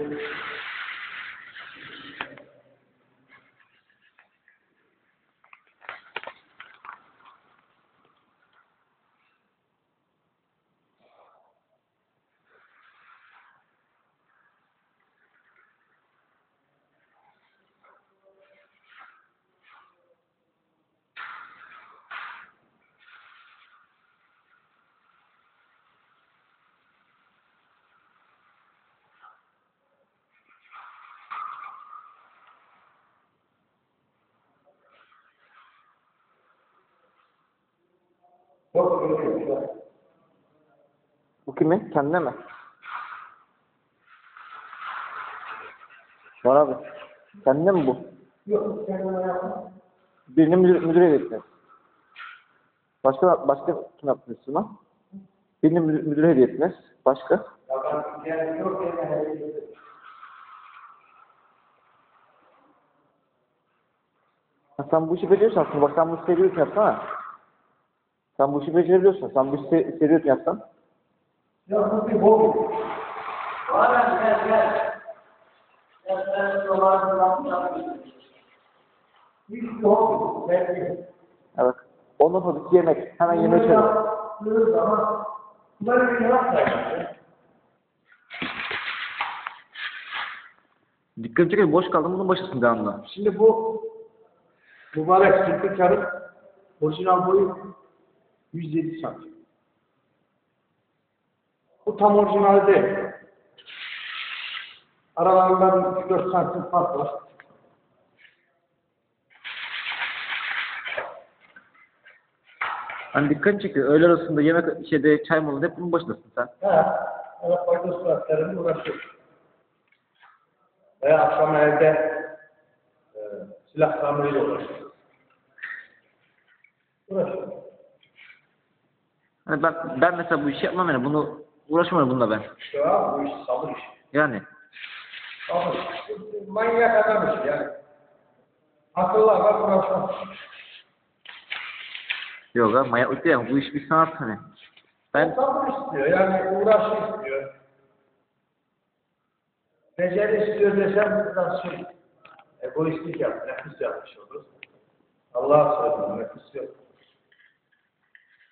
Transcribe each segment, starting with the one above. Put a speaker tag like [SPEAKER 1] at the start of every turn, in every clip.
[SPEAKER 1] Thank you. Yok.
[SPEAKER 2] Bu kimin? Kendine mi? Var abi. Kendine mi bu?
[SPEAKER 1] Yok kendine.
[SPEAKER 2] Birini müdür, müdür hediye Başka başka kim yapmışsın lan? Birini müdür, müdür hediye etmez. Başka?
[SPEAKER 1] Ya ben yani yok
[SPEAKER 2] Ha, sen bu işi aslında bak sen bu işi seviyorsun yapsana. Sen bu işi becerebiliyorsun. Sen bu işi se- seviyorsun yapsan.
[SPEAKER 1] Ya bu bir hobi. Bana gel gel. Ya sen dolarını yapmışsın. Bir hobi. Belki.
[SPEAKER 2] Evet. Ondan sonraki yemek. Hemen yemeğe çevir.
[SPEAKER 1] Yaptığın zaman bunları bir yapmayın.
[SPEAKER 2] Dikkat çeker boş kaldım bunun başısın devamlı.
[SPEAKER 1] Şimdi bu mübarek zülfikarın orijinal boyu 107 santim. Bu tam orijinal değil. Aralarında 3-4 santim fark var.
[SPEAKER 2] Hani dikkat çekiyor. Öğle arasında yemek şeyde çay molada hep bunun başındasın sen.
[SPEAKER 1] Ha, evet fayda suratlarını uğraşıyor. Veya akşam evde e, silah tamiriyle uğraşıyor. Uğraşıyor.
[SPEAKER 2] Hani ben ben mesela bu işi yapmam yani bunu uğraşmam bununla ben.
[SPEAKER 1] İşte abi bu iş sabır işi.
[SPEAKER 2] Yani.
[SPEAKER 1] Sabır. Manyak adam işi yani. Akıllı adam uğraşmaz.
[SPEAKER 2] Yok abi manyaklık değil ama bu iş bir sanat hani. Ben
[SPEAKER 1] Sabır istiyor yani uğraşı istiyor. Beceri istiyor desem biraz şey. Egoistlik yap, nefis yapmış olur. Allah'a söylüyorum, nefis yok.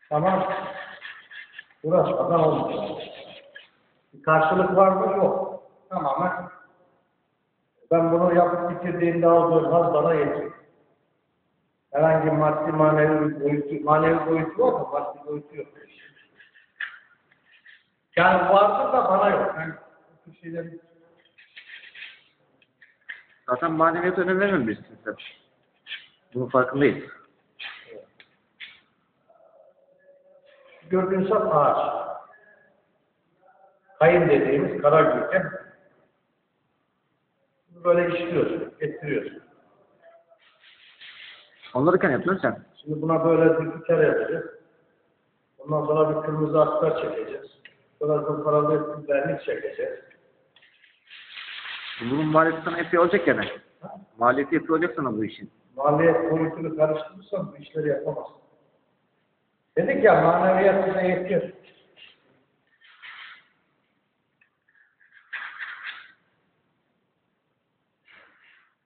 [SPEAKER 1] Tamam. Uğraşmadan olmuyor. Bir karşılık var mı? Yok. Tamamen ben bunu yapıp bitirdiğimde aldığım haz bana yetiyor. Herhangi maddi manevi boyutu, manevi boyutu var da maddi boyutu yok. Yani vardır da bana yok. Ben bu şeyleri
[SPEAKER 2] zaten maneviyata önem birisin sen. Bunun farkındayız.
[SPEAKER 1] Gördüğün sap ağaç. Kayın dediğimiz kara gülken böyle işliyorsun, getiriyorsun.
[SPEAKER 2] Onları kan yapıyorsun sen.
[SPEAKER 1] Şimdi buna böyle bir küter yapacağız. Ondan sonra bir kırmızı asper çekeceğiz. Sonra zımparalı bir vernik çekeceğiz.
[SPEAKER 2] Bunun maliyeti sana epey olacak yani. Maliyeti epey olacak sana bu işin.
[SPEAKER 1] Maliyet boyutunu karıştırırsan bu işleri yapamazsın. Dedik ya maneviyat size yetiyor.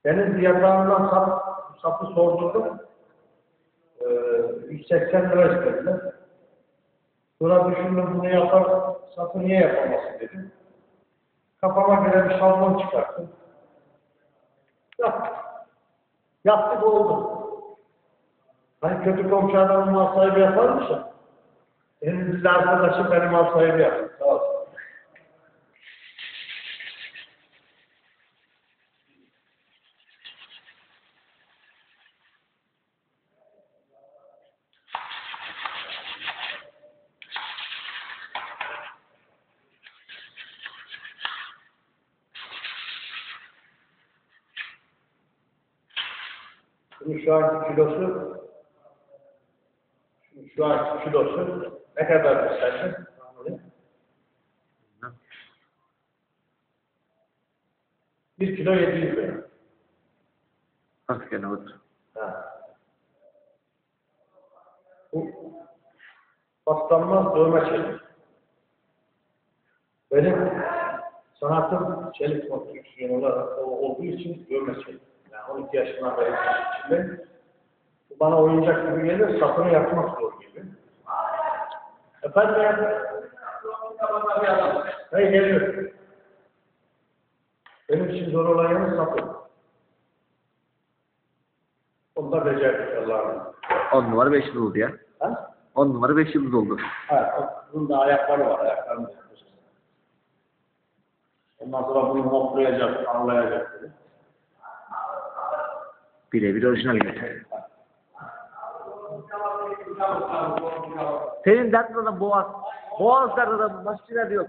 [SPEAKER 1] Deniz yatağından sap, sapı sordurdum. Ee, 180 lira istediler. Sonra düşündüm bunu yapar, sapı niye yapamazsın dedim. Kafama göre bir şablon çıkarttım. Yaptık. Yaptık oldu. Hani kötü komşu adamın mal sahibi yaparmış ya. Benim bir arkadaşım benim mal sahibi yaptı. Sağ şu anki kilosu şu, anki kilosu ne kadar sence? Bir kilo 700 lira.
[SPEAKER 2] Hafif yani olur.
[SPEAKER 1] Ha. Bu paslanmaz dövme çelik. Benim sanatın çelik konstrüksiyon olarak olduğu için görmesi. Yani 12 yaşından beri içinde bana oyuncak gibi gelir, sapını yapmak zor gibi. Efendim? Hey geliyor. Benim için zor olan yanı sapı. Onu da becerdik Allah'ım.
[SPEAKER 2] 10 numara 5 yıldız oldu ya.
[SPEAKER 1] Ha?
[SPEAKER 2] 10 numara 5 yıldız oldu.
[SPEAKER 1] Ha, bunun da ayakları var, ayaklarını da yapacağız. Ondan sonra bunu hoplayacak, anlayacak.
[SPEAKER 2] Birebir orijinal gibi. Senin derdin de boğaz. Boğaz derdin de başka nerede yok.